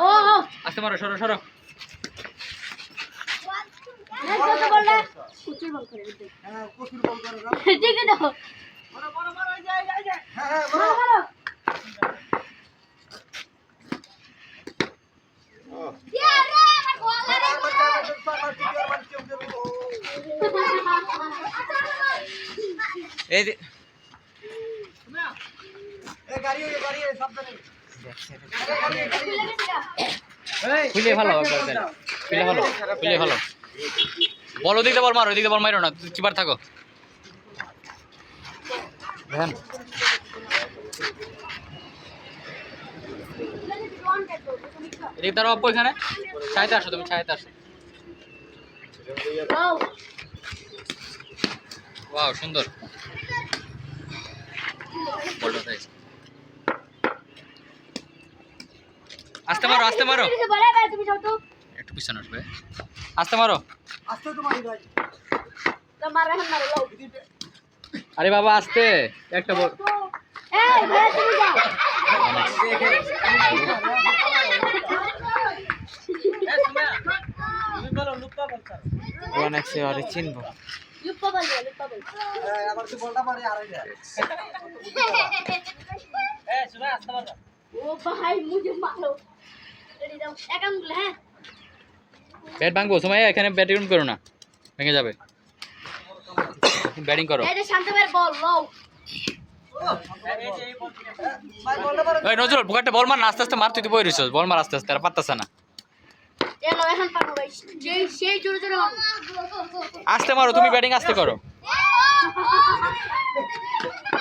ও আস্তে মারো সরো সরো। হ্যাঁ কত বললে কুচুর খুলে ভালো খুলে ভালো খুলে ভালো বল, ওদিকে বল মারো, ওদিকে বল মারো না, তুই চিপার থাকো। আসো তুমি ওয়াও, সুন্দর। বলটা আস্তে মারো আস্তে মারো। তো। একটু পিছনে আসবে আস্তে মারো। তো মারো এখন মারো লাও। আরে বাবা আস্তে। একটা বল। এই ভাই তুমি যাও। ওয়ান এক্সে আরে চিনবো ও ভাই মুঝে মারো। রেডি দাও। এক হ্যাঁ। ব্যাট ভাঙবো? সময় এখানে ব্যাটিং করো না। ভেঙে যাবে। ব্যাটিং করো। এই যে শান্ত ভাই বল লও। নজরুল বুকাটে বল মার না, আস্তে আস্তে মার তুই তো বই রইছস। বল মার আস্তে আস্তে আর পারতাছ না। এলো এখন পারব ভাই। সেই সেই জোরে জোরে মারো আস্তে মারো তুমি ব্যাটিং আস্তে করো।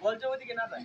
বলছে ওইদিকে না যায়